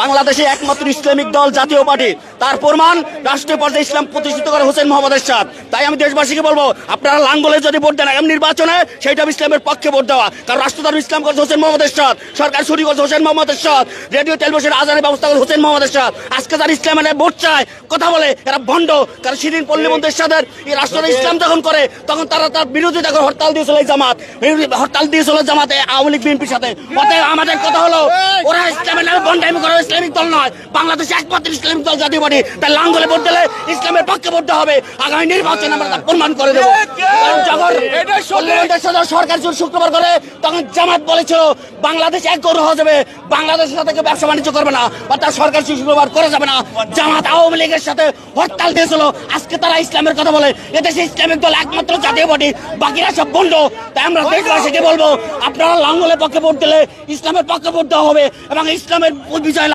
বাংলাদেশে একমাত্র ইসলামিক দল জাতীয় পার্টি। তার প্রমাণ রাষ্ট্রীয় পর্যায়ে ইসলাম প্রতিষ্ঠিত করে হোসেন মোহাম্মদ এরশাদ। তাই আমি দেশবাসীকে বলব আপনারা লাঙ্গলে যদি ভোট দেন আগামী নির্বাচনে সেইটা ইসলামের পক্ষে ভোট দেওয়া। কারণ রাষ্ট্রধর্ম ইসলাম করছে হোসেন মোহাম্মদ এরশাদ। সরকার শুরু করছে হোসেন মোহাম্মদ এরশাদ। রেডিও টেলিভিশন আজানের ব্যবস্থা করে হোসেন মোহাম্মদ এরশাদ। আজকে যারা ইসলামের ভোট চায় কথা বলে এরা ভণ্ড। কারণ সেদিন পল্লীবন্ধু এরশাদের এই রাষ্ট্র ইসলাম যখন করে তখন তারা তার বিরোধিতা করে হরতাল দিয়েছিল এই জামাত। হরতাল দিয়েছিল জামাতে আওয়ামী লীগ বিএনপির সাথে। অতএব আমাদের কথা হলো ওরা ইসলামের নামে বন্ডামি করে ইসলামিক দল নয় বাংলাদেশে একমাত্র ইসলামিক দল জাতীয় পার্টি। তাই লাঙ্গলে ভোট দিলে ইসলামের পক্ষে ভোট হবে। আগামী নির্বাচনে আমরা তা প্রমাণ করে দেবো। যখন সরকার যখন শুক্রবার করে তখন জামাত বলেছিল বাংলাদেশ এক গৌর হয়ে যাবে। বাংলাদেশের সাথে কেউ ব্যবসা বাণিজ্য করবে না অর্থাৎ সরকার শুক্রবার করে যাবে না। জামাত আওয়ামী লীগের সাথে হরতাল দিয়েছিল। আজকে তারা ইসলামের কথা বলে। এদেশে ইসলামিক দল একমাত্র জাতীয় পার্টি। বাকিরা সব বন্ধ। তাই আমরা দেশবাসীকে বলব আপনারা লাঙ্গলের পক্ষে ভোট দিলে ইসলামের পক্ষে ভোট দেওয়া হবে এবং ইসলামের বিজয়